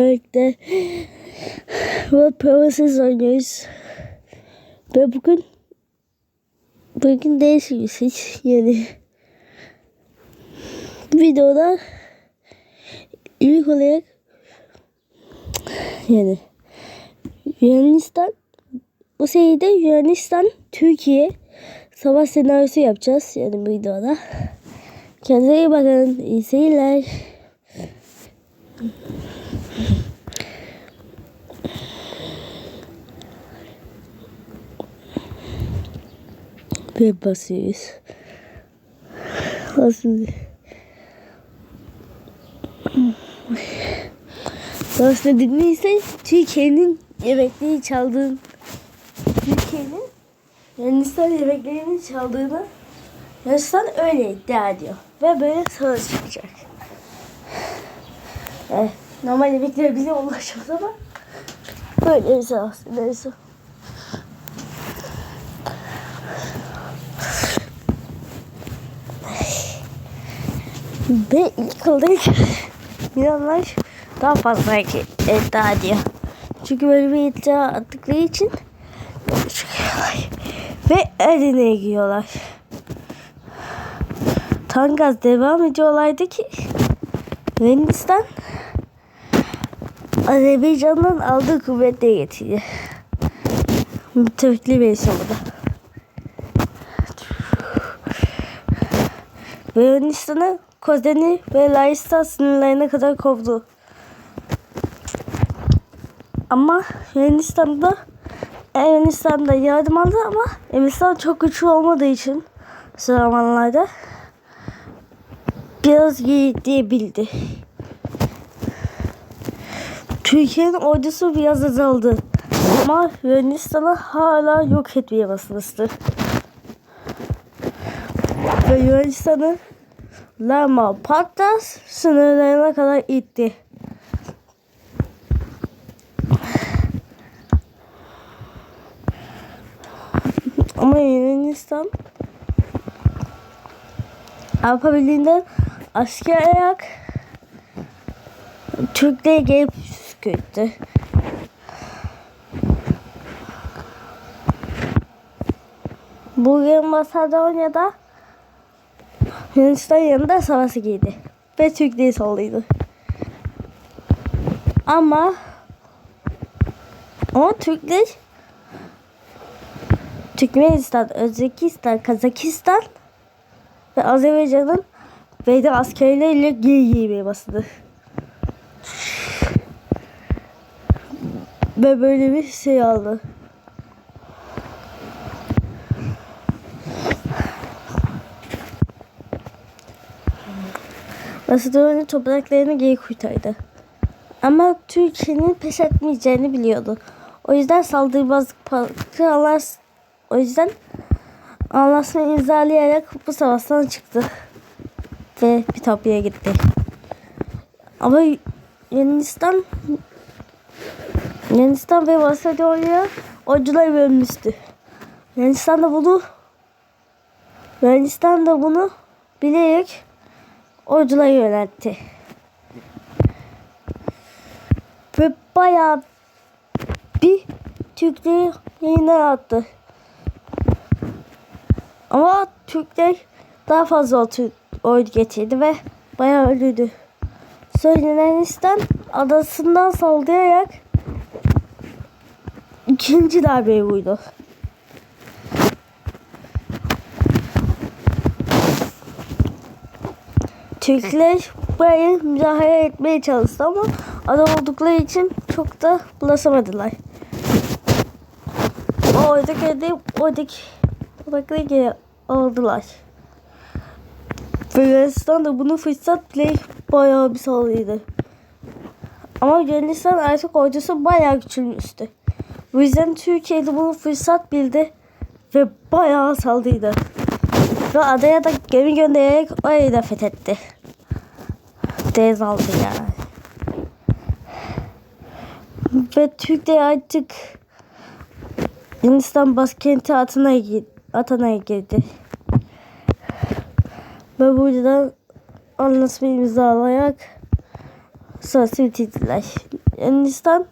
birlikte World Promises oynuyoruz. Ve bugün bugün değişik hiç yeni videoda ilk olarak yani Yunanistan bu seride Yunanistan Türkiye savaş senaryosu yapacağız yani bu videoda. Kendinize iyi bakın. İyi seyirler. Ve basıyoruz. Nasıl? Nasıl dinliyse Türkiye'nin yemekleri çaldığın Türkiye'nin Yunanistan yemeklerini çaldığını Yunanistan öyle iddia ediyor. Ve böyle savaş çıkacak. Evet, normal yemekler bize ulaşmaz ama böyle bir savaş. Neyse. Ve ilk olarak Yunanlar daha fazla iddia ediyor. Çünkü böyle bir iddia attıkları için. Ve eline giyiyorlar. Tangaz devam ediyorlardı ki Yunanistan Azerbaycan'dan aldığı kuvvetle getiriyor. Müttefikli bir bu da. Ve Yunanistan'ı Kozeni ve Laistan sınırlarına kadar kovdu. Ama Yunanistan'da Yunanistan'da yardım aldı ama Yunanistan çok güçlü olmadığı için zamanlarda biraz diyebildi. Türkiye'nin ordusu biraz azaldı. Ama Yunanistan'ı hala yok etmeye basmıştı. Ve Yunanistan'ı Lama Patras sınırlarına kadar itti. Ama Yunanistan Avrupa Birliği'nden asker ayak Türkleri gelip püskürttü. Bugün Masedonya'da Yunanistan yanında savaşı giydi. Ve Türkleri solluydu. Ama o Türkler Türkmenistan, Özbekistan, Kazakistan ve Azerbaycan'ın Veyde askerleriyle geri giymeye başladı. Ve böyle bir şey aldı. Macedonya topraklarını geri kurtardı. Ama Türkiye'nin pes etmeyeceğini biliyordu. O yüzden saldırmazlık paktı anlas o yüzden anlaşma imzalayarak bu savaştan çıktı. Ve Bitopya'ya gitti. Ama Yunanistan Yunanistan ve Macedonya ordular bölmüştü. Yunanistan da bunu Yunanistan da bunu bilerek orduları yönetti. Ve bayağı bir Türkleri yayına attı. Ama Türkler daha fazla ordu getirdi ve bayağı öldürdü. Sonra Yunanistan adasından sallayarak ikinci darbeyi vurdu. Türkler burayı müdahale etmeye çalıştı ama ada oldukları için çok da bulaşamadılar. Oradaki de oradaki toprakları geri aldılar. Yunanistan da bunu fırsat bile bayağı bir sağlıydı. Ama Yunanistan artık ordusu bayağı küçülmüştü. Bu yüzden Türkiye'de bunu fırsat bildi ve bayağı saldıydı. Ve adaya da gemi göndererek orayı da fethetti. Deniz aldı yani. Ve Türkiye artık Yunanistan başkenti Atana'ya Atana'ya girdi. Ve buradan anlaşma imzalayarak sırası bitirdiler. Yunanistan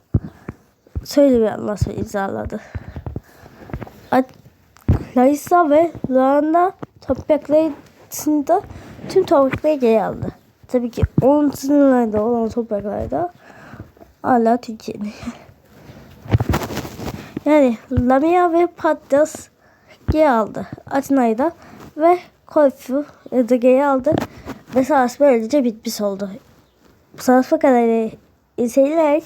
şöyle bir anlaşma imzaladı. Larissa ve Luanda topraklarında tüm toprakları geri aldı. Tabii ki onun sınırlarında olan topraklarda hala Türkiye'nin. Yani Lamia ve Patras geri aldı. Atina'yı da ve Korfu da geri aldı. Ve savaş böylece bitmiş oldu. Savaş kararı izleyerek